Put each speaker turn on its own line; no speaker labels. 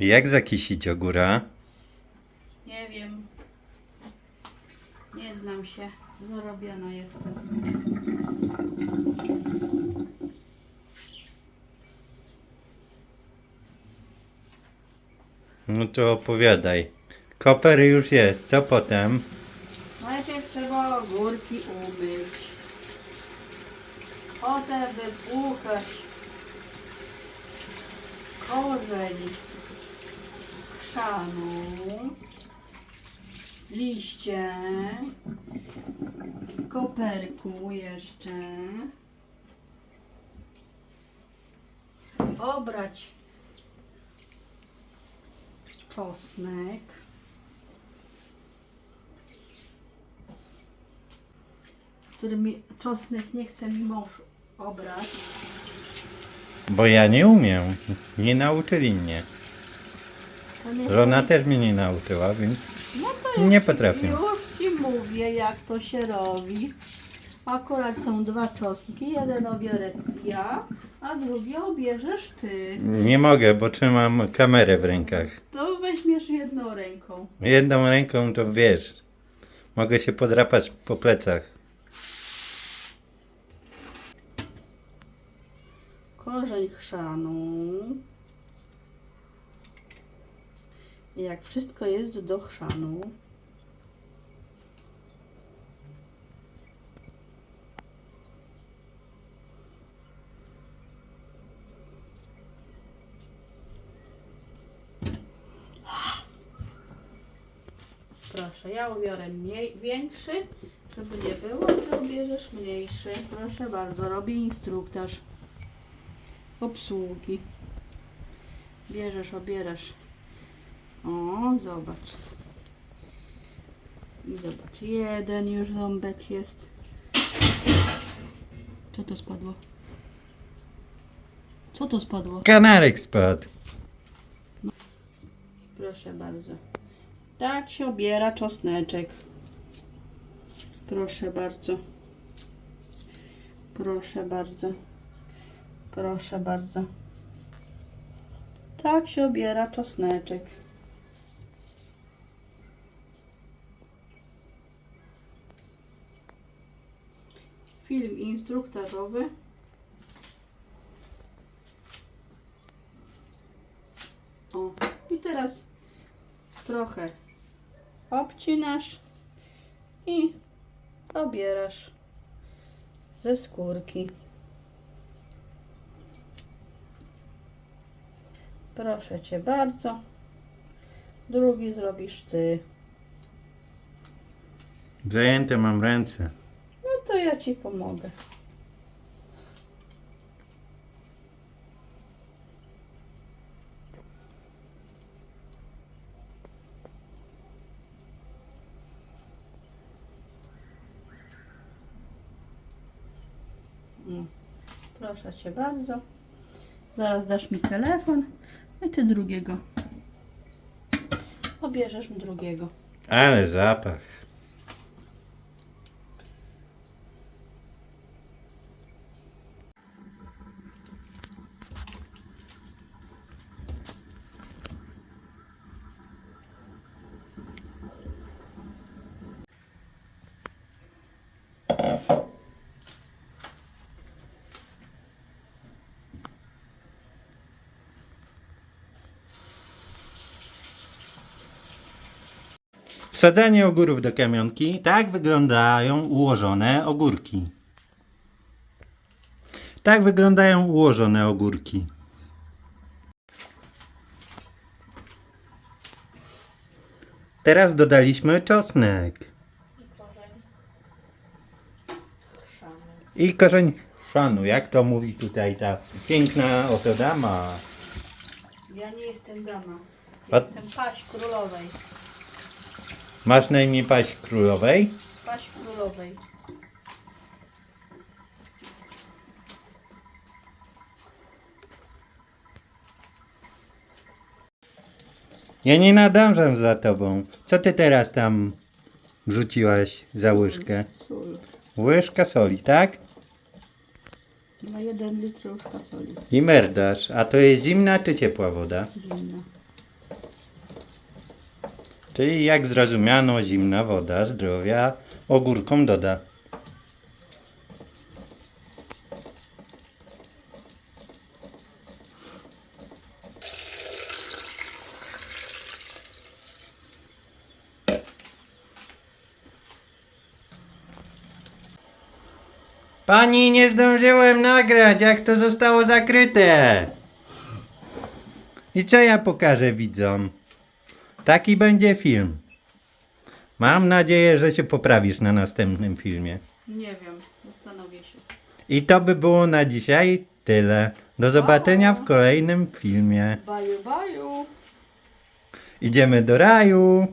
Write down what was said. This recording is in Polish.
Jak zakisić ogóra?
Nie wiem. Nie znam się. Zarobiona jestem.
No to opowiadaj. Koper już jest, co potem?
Najpierw trzeba ogórki umyć. Potem wypłukać korzeń chrzanu, liście, koperku jeszcze, obrać czosnek. który mi czosnek nie chce mi mąż obrać.
Bo ja nie umiem. Nie nauczyli mnie. Żona też mnie nie nauczyła, więc
no to
nie potrafię.
już ci mówię jak to się robi. Akurat są dwa czosnki, jeden obiorę ja, a drugi obierzesz ty.
Nie mogę, bo trzymam kamerę w rękach.
To weźmiesz jedną ręką.
Jedną ręką to wiesz. Mogę się podrapać po plecach.
Korzeń chrzanu. I jak wszystko jest do chrzanu, Proszę, ja ubiorę mniej, większy, żeby nie było, ty ubierzesz mniejszy. Proszę bardzo, robię instruktaż obsługi. Bierzesz, obierasz. O, zobacz. I zobacz, jeden już ząbek jest. Co to spadło? Co to spadło?
Kanarek spadł.
Proszę bardzo. Tak się obiera czosneczek. Proszę bardzo. Proszę bardzo. Proszę bardzo. Tak się obiera czosneczek. Film instruktażowy. O, i teraz trochę obcinasz i obierasz ze skórki. Proszę Cię bardzo. Drugi zrobisz Ty.
Zajęte mam ręce.
To ja Ci pomogę. Mm. Proszę Cię bardzo. Zaraz dasz mi telefon no i Ty drugiego. Pobierzesz mi drugiego.
Ale zapach. Wsadzanie ogórów do kamionki. Tak wyglądają ułożone ogórki. Tak wyglądają ułożone ogórki. Teraz dodaliśmy czosnek i korzeń szanu. Jak to mówi tutaj ta piękna oto dama?
Ja nie jestem dama. Jestem paść królowej.
Masz na imię paść królowej?
Paść królowej.
Ja nie nadążam za tobą. Co ty teraz tam wrzuciłaś za łyżkę?
Sól.
Łyżka soli, tak?
Na jeden litr łyżka soli.
I merdasz. A to jest zimna czy ciepła woda?
Zimna.
Czyli jak zrozumiano, zimna woda zdrowia ogórkom doda. Pani, nie zdążyłem nagrać, jak to zostało zakryte. I co ja pokażę widzom? Taki będzie film. Mam nadzieję, że się poprawisz na następnym filmie.
Nie wiem, zastanowię się.
I to by było na dzisiaj tyle. Do zobaczenia w kolejnym filmie.
Baju, baju.
Idziemy do raju.